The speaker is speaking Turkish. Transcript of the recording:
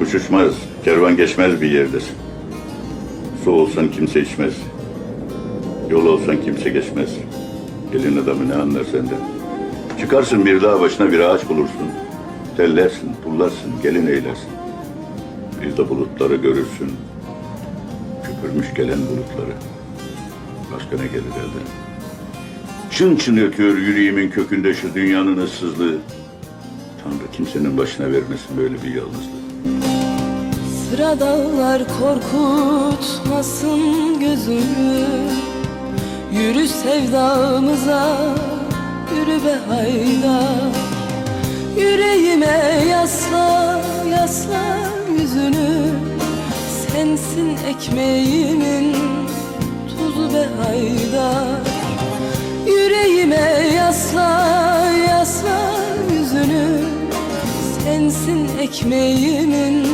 Kuş uçmaz, kervan geçmez bir yerdesin. Su olsan kimse içmez. Yol olsan kimse geçmez. Gelin adamı ne anlar senden? Çıkarsın bir dağ başına bir ağaç bulursun. Tellersin, pullarsın, gelin eylersin. Bir de bulutları görürsün. Köpürmüş gelen bulutları. Başka ne gelir elden? Çın çın ötüyor yüreğimin kökünde şu dünyanın ıssızlığı. Tanrı kimsenin başına vermesin böyle bir yalnızlığı. Sıra korkutmasın gözümü. Yürü sevdamıza yürü be hayda. Yüreğime yasla yasla yüzünü. Sensin ekmeğimin tuzu be hayda. Yüreğime yasla yasla yüzünü. Sensin ekmeğimin